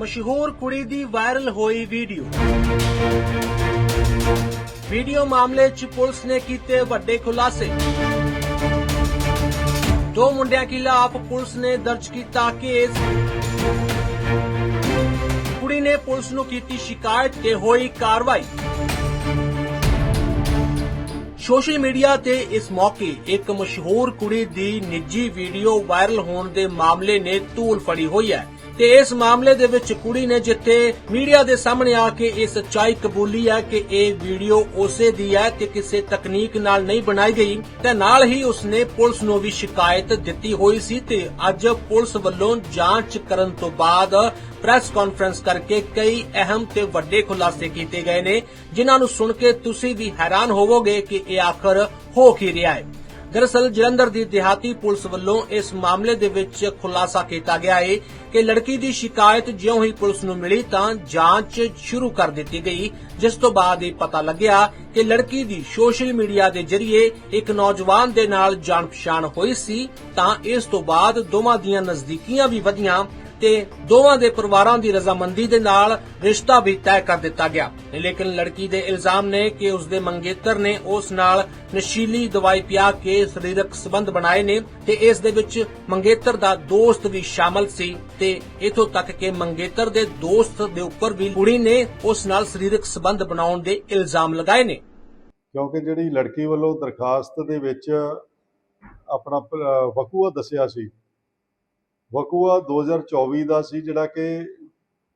ਮਸ਼ਹੂਰ ਕੁੜੀ ਦੀ ਵਾਇਰਲ ਹੋਈ ਵੀਡੀਓ। ਵੀਡੀਓ ਮਾਮਲੇ 'ਚ ਪੁਲਿਸ ਨੇ ਕੀਤੇ ਵੱਡੇ ਖੁਲਾਸੇ। ਦੋ ਮੁੰਡਿਆਂ ਖਿਲਾਫ ਪੁਲਿਸ ਨੇ ਦਰਜ ਕੀਤਾ ਕੇਸ। ਕੁੜੀ ਨੇ ਪੁਲਿਸ ਨੂੰ ਕੀਤੀ ਸ਼ਿਕਾਇਤ ਤੇ ਹੋਈ ਕਾਰਵਾਈ। ਸੋਸ਼ਲ ਮੀਡੀਆ ਤੇ ਇਸ ਮੌਕੇ ਇੱਕ ਮਸ਼ਹੂਰ ਕੁੜੀ ਦੀ ਨਿੱਜੀ ਵੀਡੀਓ ਵਾਇਰਲ ਹੋਣ ਦੇ ਮਾਮਲੇ ਨੇ ਧੂਲ ਫੜੀ ਹੋਈ ਹੈ। ਤੇ ਇਸ ਮਾਮਲੇ ਦੇ ਵਿੱਚ ਕੁੜੀ ਨੇ ਜਿੱਥੇ ਮੀਡੀਆ ਦੇ ਸਾਹਮਣੇ ਆ ਕੇ ਇਹ ਸੱਚਾਈ ਕਬੂਲੀ ਹੈ ਕਿ ਇਹ ਵੀਡੀਓ ਉਸੇ ਦੀ ਹੈ ਕਿ ਕਿਸੇ ਤਕਨੀਕ ਨਾਲ ਨਹੀਂ ਬਣਾਈ ਗਈ, ਤੇ ਨਾਲ ਹੀ ਉਸਨੇ ਪੁਲਿਸ ਨੂੰ ਵੀ ਸ਼ਿਕਾਇਤ ਦਿੱਤੀ ਹੋਈ ਸੀ ਤੇ ਅੱਜ ਪੁਲਿਸ ਵੱਲੋਂ ਜਾਂਚ ਕਰਨ ਤੋਂ ਬਾਅਦ ਪ੍ਰੈਸ ਕਾਨਫਰੰਸ ਕਰਕੇ ਕਈ ਅਹਿਮ ਤੇ ਵੱਡੇ ਖੁਲਾਸੇ ਕੀਤੇ ਗਏ ਨੇ, ਜਿਨ੍ਹਾਂ ਨੂੰ ਸੁਣ ਕੇ ਤੁਸੀਂ ਵੀ ਹੈਰਾਨ ਹੋਵੋਗੇ ਕਿ ਇਹ ਆਖਰ ਹੋ ਕੀ ਰਿਹਾ ਹੈ। ਦਰਅਸਲ ਜਲੰਧਰ ਦੀ ਦਿਹਾਤੀ ਪੁਲਿਸ ਵੱਲੋਂ ਇਸ ਮਾਮਲੇ ਦੇ ਵਿੱਚ ਖੁਲਾਸਾ ਕੀਤਾ ਗਿਆ ਹੈ ਕਿ ਲੜਕੀ ਦੀ ਸ਼ਿਕਾਇਤ ਜਿਉਂ ਹੀ ਪੁਲਿਸ ਨੂੰ ਮਿਲੀ ਤਾਂ ਜਾਂਚ ਸ਼ੁਰੂ ਕਰ ਦਿੱਤੀ ਗਈ, ਜਿਸ ਤੋਂ ਬਾਅਦ ਇਹ ਪਤਾ ਲੱਗਿਆ ਕਿ ਲੜਕੀ ਦੀ ਸੋਸ਼ਲ ਮੀਡੀਆ ਦੇ ਜ਼ਰੀਏ ਇੱਕ ਨੌਜਵਾਨ ਦੇ ਨਾਲ ਜਾਣ ਪਛਾਣ ਹੋਈ ਸੀ, ਤਾਂ ਇਸ ਤੋਂ ਬਾਅਦ ਦੋਵਾਂ ਦੀਆਂ ਨਜ਼ਦੀਕੀਆਂ ਵੀ ਵਧੀਆਂ। ਤੇ ਦੋਵਾਂ ਦੇ ਪਰਿਵਾਰਾਂ ਦੀ ਰਜ਼ਾਮੰਦੀ ਦੇ ਨਾਲ ਰਿਸ਼ਤਾ ਵੀ ਤੈਅ ਕਰ ਦਿੱਤਾ ਗਿਆ। ਲੇਕਿਨ ਲੜਕੀ ਦੇ ਇਲਜ਼ਾਮ ਨੇ ਕਿ ਉਸ ਦੇ ਮੰਗੇਤਰ ਨੇ ਉਸ ਨਾਲ ਨਸ਼ੀਲੀ ਦਵਾਈ ਪਿਆ ਕੇ ਸਰੀਰਕ ਸੰਬੰਧ ਬਣਾਏ ਨੇ ਤੇ ਇਸ ਦੇ ਵਿੱਚ ਮੰਗੇਤਰ ਦਾ ਦੋਸਤ ਵੀ ਸ਼ਾਮਲ ਸੀ ਤੇ ਇਥੋਂ ਤੱਕ ਕਿ ਮੰਗੇਤਰ ਦੇ ਦੋਸਤ ਦੇ ਉੱਪਰ ਵੀ ਕੁੜੀ ਨੇ ਉਸ ਨਾਲ ਸਰੀਰਕ ਸਬੰਧ ਬਣਾਉਣ ਦੇ ਇਲਜ਼ਾਮ ਲਗਾਏ ਨੇ। ਕਿਉਂਕਿ ਜਿਹੜੀ ਲੜਕੀ ਵੱਲੋਂ ਦਰਖਾਸਤ ਦੇ ਵਿੱਚ ਆਪਣਾ ਪ- ਅਹ, ਵਕੂਆ ਦੱਸਿਆ ਸੀ ਵਕੂਆ 2024 ਦਾ ਸੀ ਜਿਹੜਾ ਕਿ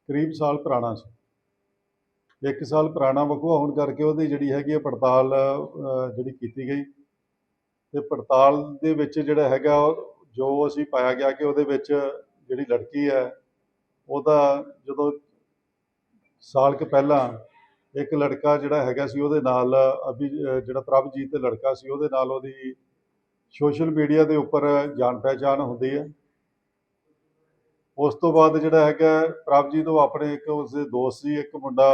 ਕਰੀਬ ਸਾਲ ਪੁਰਾਣਾ ਸੀ। ਇੱਕ ਸਾਲ ਪੁਰਾਣਾ ਵਕੂਆ ਹੋਣ ਕਰਕੇ ਉਹਦੀ ਜਿਹੜੀ ਹੈਗੀ ਆ ਪੜਤਾਲ ਜਿਹੜੀ ਕੀਤੀ ਗਈ। ਤੇ ਪੜਤਾਲ ਦੇ ਵਿੱਚ ਜਿਹੜਾ ਹੈਗਾ, ਜੋ ਅਸੀਂ ਪਾਇਆ ਗਿਆ ਕਿ ਉਹਦੇ ਵਿੱਚ ਜਿਹੜੀ ਲੜਕੀ ਹੈ, ਉਹਦਾ ਜਦੋਂ ਸਾਲ ਕੁ ਪਹਿਲਾਂ ਇੱਕ ਲੜਕਾ ਜਿਹੜਾ ਹੈਗਾ ਸੀ, ਉਹਦੇ ਨਾਲ ਅਭੀ ਜਿਹੜਾ ਪ੍ਰਭਜੀਤ ਲੜਕਾ ਸੀ, ਉਹਦੇ ਨਾਲ ਉਹਦੀ ਸੋਸ਼ਲ ਮੀਡੀਆ ਦੇ ਉੱਪਰ ਜਾਣ ਪਹਿਚਾਣ ਹੁੰਦੀ ਹੈ। ਉਸ ਤੋਂ ਬਾਅਦ ਜਿਹੜਾ ਹੈਗਾ, ਪ੍ਰਭਜੀਤ ਉਹ ਆਪਣੇ ਇੱਕ ਉਸਦੇ ਦੋਸਤ ਸੀ, ਇੱਕ ਮੁੰਡਾ।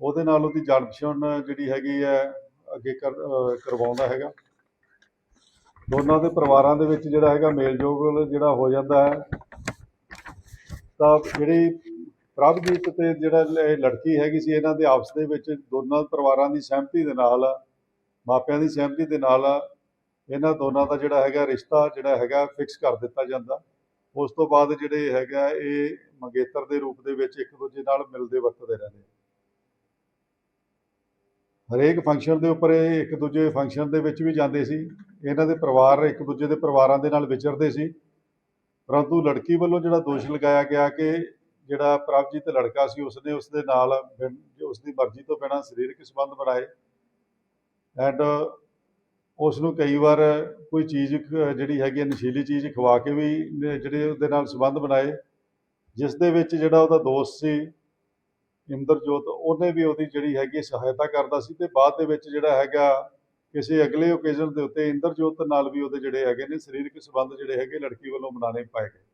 ਉਹਦੇ ਨਾਲ ਉਹਦੀ ਜਾਣ ਪਛਾਣ ਜਿਹੜੀ ਹੈਗੀ ਹੈ, ਅੱਗੇ ਕਰ ਕਰਵਾਉਂਦਾ ਹੈਗਾ। ਦੋਨਾਂ ਦੇ ਪਰਿਵਾਰਾਂ ਦੇ ਵਿੱਚ ਜਿਹੜਾ ਹੈਗਾ ਮੇਲਜੋਲ ਜਿਹੜਾ ਹੋ ਜਾਂਦਾ ਹੈ। ਤਾਂ ਜਿਹੜੀ ਪ੍ਰਭਜੀਤ ਤੇ ਜਿਹੜਾ ਇਹ ਲੜਕੀ ਹੈਗੀ ਸੀ, ਇਹਨਾਂ ਦੇ ਆਪਸ ਦੇ ਵਿੱਚ ਦੋਨਾਂ ਪਰਿਵਾਰਾਂ ਦੀ ਸਹਿਮਤੀ ਦੇ ਨਾਲ, ਮਾਪਿਆਂ ਦੀ ਸਹਿਮਤੀ ਦੇ ਨਾਲ, ਇਹਨਾਂ ਦੋਨਾਂ ਦਾ ਜਿਹੜਾ ਹੈਗਾ ਰਿਸ਼ਤਾ ਜਿਹੜਾ ਹੈਗਾ ਫਿਕਸ ਕਰ ਦਿੱਤਾ ਜਾਂਦਾ। ਉਸ ਤੋਂ ਬਾਅਦ ਜਿਹੜੇ ਹੈਗਾ ਇਹ ਮੰਗੇਤਰ ਦੇ ਰੂਪ ਦੇ ਵਿੱਚ ਇੱਕ ਦੂਜੇ ਨਾਲ ਮਿਲਦੇ ਵਰਤਦੇ ਰਹਿੰਦੇ ਹਰੇਕ ਫੰਕਸ਼ਨ ਦੇ ਉੱਪਰ ਇਹ ਇੱਕ ਦੂਜੇ ਫੰਕਸ਼ਨ ਦੇ ਵਿੱਚ ਵੀ ਜਾਂਦੇ ਸੀ। ਇਹਨਾਂ ਦੇ ਪਰਿਵਾਰ ਇੱਕ ਦੂਜੇ ਦੇ ਪਰਿਵਾਰਾਂ ਦੇ ਨਾਲ ਵਿਚਰਦੇ ਸੀ। ਪਰੰਤੂ ਲੜਕੀ ਵੱਲੋਂ ਜਿਹੜਾ ਦੋਸ਼ ਲਗਾਇਆ ਗਿਆ ਕਿ ਜਿਹੜਾ ਪ੍ਰਭਜੀਤ ਲੜਕਾ ਸੀ, ਉਸਨੇ ਉਸਦੇ ਨਾਲ ਬਿਨ- ਉਸ ਦੀ ਮਰਜ਼ੀ ਤੋਂ ਬਿਨਾਂ ਸਰੀਰਕ ਸੰਬੰਧ ਬਣਾਏ। ਐਂਡ ਉਸ ਨੂੰ ਕਈ ਵਾਰ ਕੋਈ ਚੀਜ਼ ਜਿਹੜੀ ਹੈਗੀ ਹੈ ਨਸ਼ੀਲੀ ਚੀਜ਼ ਖਵਾ ਕੇ ਵੀ ਜਿਹੜੇ ਉਹਦੇ ਨਾਲ ਸੰਬੰਧ ਬਣਾਏ ਜਿਸ ਦੇ ਵਿੱਚ ਜਿਹੜਾ ਉਹਦਾ ਦੋਸਤ ਸੀ, ਇੰਦਰਜੋਤ, ਉਹਨੇ ਵੀ ਉਹਦੀ ਜਿਹੜੀ ਹੈਗੀ ਸਹਾਇਤਾ ਕਰਦਾ ਸੀ ਤੇ ਬਾਅਦ ਦੇ ਵਿੱਚ ਜਿਹੜਾ ਹੈਗਾ, ਕਿਸੇ ਅਗਲੇ ਓਕੇਜ਼ਨ ਦੇ ਉੱਤੇ ਇੰਦਰਜੋਤ ਨਾਲ ਵੀ ਉਹਦੇ ਜਿਹੜੇ ਹੈਗੇ ਨੇ, ਸਰੀਰਕ ਸੰਬੰਧ ਜਿਹੜੇ ਹੈਗੇ ਲੜਕੀ ਵੱਲੋਂ ਬਣਾਉਣੇ ਪਾਏ ਗਏ।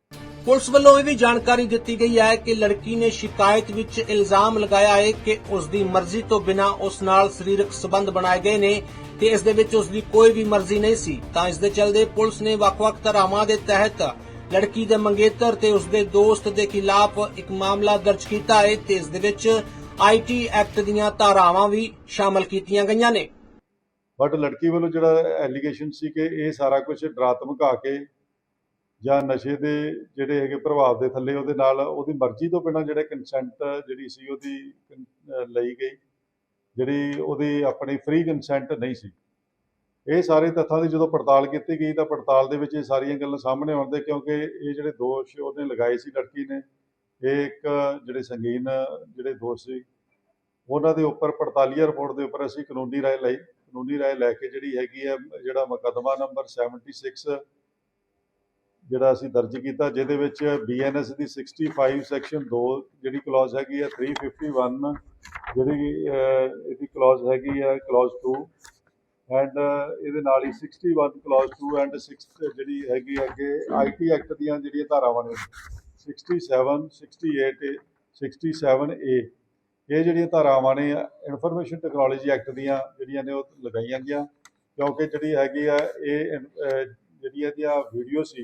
ਪੁਲਿਸ ਵੱਲੋਂ ਇਹ ਵੀ ਜਾਣਕਾਰੀ ਦਿੱਤੀ ਗਈ ਹੈ ਕਿ ਲੜਕੀ ਨੇ ਸ਼ਿਕਾਇਤ ਵਿੱਚ ਇਲਜ਼ਾਮ ਲਗਾਇਆ ਹੈ ਕਿ ਉਸ ਦੀ ਮਰਜ਼ੀ ਤੋਂ ਬਿਨਾਂ ਉਸ ਨਾਲ ਸਰੀਰਕ ਸੰਬੰਧ ਬਣਾਏ ਗਏ ਨੇ ਤੇ ਇਸ ਦੇ ਵਿੱਚ ਉਸ ਦੀ ਕੋਈ ਵੀ ਮਰਜ਼ੀ ਨਹੀਂ ਸੀ। ਤਾਂ ਇਸ ਦੇ ਚਲਦੇ ਪੁਲਿਸ ਨੇ ਵੱਖ-ਵੱਖ ਧਾਰਾਵਾਂ ਦੇ ਤਹਿਤ ਲੜਕੀ ਦੇ ਮੰਗੇਤਰ ਤੇ ਉਸ ਦੇ ਦੋਸਤ ਦੇ ਖਿਲਾਫ ਇੱਕ ਮਾਮਲਾ ਦਰਜ ਕੀਤਾ ਹੈ ਤੇ ਇਸ ਦੇ ਵਿੱਚ ਆਈਟੀ ਐਕਟ ਦੀਆਂ ਧਾਰਾਵਾਂ ਵੀ ਸ਼ਾਮਲ ਕੀਤੀਆਂ ਗਈਆਂ ਨੇ। ਬਟ ਲੜਕੀ ਵੱਲੋਂ ਜਿਹੜਾ ਐਲੀਗੇਸ਼ਨ ਸੀ ਕਿ ਇਹ ਸਾਰਾ ਕੁਝ ਡਰਾ ਧਮਕਾ ਕੇ ਜਾਂ ਨਸ਼ੇ ਦੇ ਜਿਹੜੇ ਹੈਗੇ ਪ੍ਰਭਾਵ ਦੇ ਥੱਲੇ ਉਹਦੇ ਨਾਲ ਉਹਦੀ ਮਰਜ਼ੀ ਤੋਂ ਬਿਨਾਂ ਜਿਹੜੇ ਕੰਸੈਂਟ ਜਿਹੜੀ ਸੀ ਉਹਦੀ ਲਈ ਗਈ, ਜਿਹੜੀ ਉਹਦੀ ਆਪਣੀ ਫ੍ਰੀ ਕੰਸੈਂਟ ਨਹੀਂ ਸੀ। ਇਹ ਸਾਰੇ ਤੱਥਾਂ ਦੀ ਜਦੋਂ ਪੜਤਾਲ ਕੀਤੀ ਗਈ ਤਾਂ ਪੜਤਾਲ ਦੇ ਵਿੱਚ ਇਹ ਸਾਰੀਆਂ ਗੱਲਾਂ ਸਾਹਮਣੇ ਆਉਂਦੇ ਕਿਉਂਕਿ ਇਹ ਜਿਹੜੇ ਦੋਸ਼ ਉਹਨੇ ਲਗਾਏ ਸੀ ਲੜਕੀ ਨੇ, ਇਹ ਇੱਕ ਜਿਹੜੇ ਸੰਗੀਨ ਜਿਹੜੇ ਦੋਸ਼ ਸੀ, ਉਹਨਾਂ ਦੇ ਉੱਪਰ ਪੜਤਾਲੀਆ ਰਿਪੋਰਟ ਦੇ ਉੱਪਰ ਅਸੀਂ ਕਾਨੂੰਨੀ ਰਾਏ ਲਈ, ਕਾਨੂੰਨੀ ਰਾਏ ਲੈ ਕੇ ਜਿਹੜੀ ਹੈਗੀ ਹੈ, ਜਿਹੜਾ ਮੁਕੱਦਮਾ ਨੰਬਰ 76 ਜਿਹੜਾ ਅਸੀਂ ਦਰਜ ਕੀਤਾ, ਜਿਹਦੇ ਵਿੱਚ ਬੀਐਨਐਸ ਦੀ 65 ਸੈਕਸ਼ਨ 2 ਜਿਹੜੀ ਕਲੌਜ਼ ਹੈਗੀ ਹੈ 351 ਜਿਹੜੀ ਇਹਦੀ ਕਲੌਜ਼ ਹੈਗੀ ਹੈ ਕਲੌਜ਼ 2 ਐਂਡ ਇਹਦੇ ਨਾਲ ਹੀ 61 ਕਲੌਜ਼ 2 ਐਂਡ 6 ਜਿਹੜੀ ਹੈਗੀ ਹੈ ਅੱਗੇ ਆਈਟੀ ਐਕਟ ਦੀਆਂ ਜਿਹੜੀਆਂ ਧਾਰਾਵਾਂ ਨੇ 67 68 67 ਏ ਇਹ ਜਿਹੜੀਆਂ ਧਾਰਾਵਾਂ ਨੇ ਇਨਫੋਰਮੇਸ਼ਨ ਟੈਕਨੋਲੋਜੀ ਐਕਟ ਦੀਆਂ ਜਿਹੜੀਆਂ ਨੇ, ਉਹ ਲਗਾਈਆਂ ਗਈਆਂ। ਕਿਉਂਕਿ ਜਿਹੜੀ ਹੈਗੀ ਆ ਇਹ ਇਨ- ਜਿਹੜੀ ਇਹਦੀਆਂ ਵੀਡੀਓ ਸੀ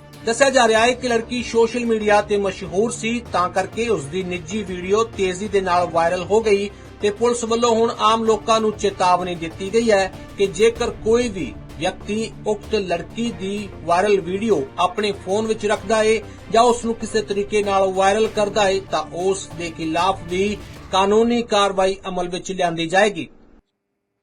ਦੱਸਿਆ ਜਾ ਰਿਹਾ ਹੈ ਕਿ ਲੜਕੀ ਸੋਸ਼ਲ ਮੀਡੀਆ ਤੇ ਮਸ਼ਹੂਰ ਸੀ, ਤਾਂ ਕਰਕੇ ਉਸ ਦੀ ਨਿੱਜੀ ਵੀਡੀਓ ਤੇਜ਼ੀ ਦੇ ਨਾਲ ਵਾਇਰਲ ਹੋ ਗਈ ਤੇ ਪੁਲਿਸ ਵੱਲੋਂ ਹੁਣ ਆਮ ਲੋਕਾਂ ਨੂੰ ਚੇਤਾਵਨੀ ਦਿੱਤੀ ਗਈ ਹੈ ਕਿ ਜੇਕਰ ਕੋਈ ਵੀ ਵਿਅਕਤੀ ਉਕਤ ਲੜਕੀ ਦੀ ਵਾਇਰਲ ਵੀਡੀਓ ਆਪਣੇ ਫੋਨ ਵਿੱਚ ਰੱਖਦਾ ਏ ਜਾਂ ਉਸ ਨੂੰ ਕਿਸੇ ਤਰੀਕੇ ਨਾਲ ਵਾਇਰਲ ਕਰਦਾ ਏ, ਤਾਂ ਉਸ ਦੇ ਖਿਲਾਫ ਵੀ ਕਾਨੂੰਨੀ ਕਾਰਵਾਈ ਅਮਲ ਵਿੱਚ ਲਿਆਂਦੀ ਜਾਏਗੀ।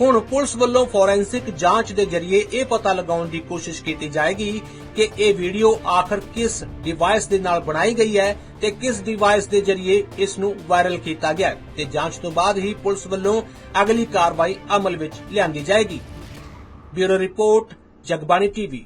ਹੁਣ ਪੁਲਿਸ ਵੱਲੋਂ ਫੋਰੈਂਸਿਕ ਜਾਂਚ ਦੇ ਜ਼ਰੀਏ ਇਹ ਪਤਾ ਲਗਾਉਣ ਦੀ ਕੋਸ਼ਿਸ਼ ਕੀਤੀ ਜਾਏਗੀ ਕਿ ਇਹ ਵੀਡੀਓ ਆਖਰ ਕਿਸ ਡਿਵਾਈਸ ਦੇ ਨਾਲ ਬਣਾਈ ਗਈ ਹੈ ਤੇ ਕਿਸ ਡਿਵਾਈਸ ਦੇ ਜ਼ਰੀਏ ਇਸ ਨੂੰ ਵਾਇਰਲ ਕੀਤਾ ਗਿਆ ਹੈ। ਤੇ ਜਾਂਚ ਤੋਂ ਬਾਅਦ ਹੀ ਪੁਲਿਸ ਵੱਲੋਂ ਅਗਲੀ ਕਾਰਵਾਈ ਅਮਲ ਵਿੱਚ ਲਿਆਂਦੀ ਜਾਏਗੀ। Bureau report, Jagbani TV.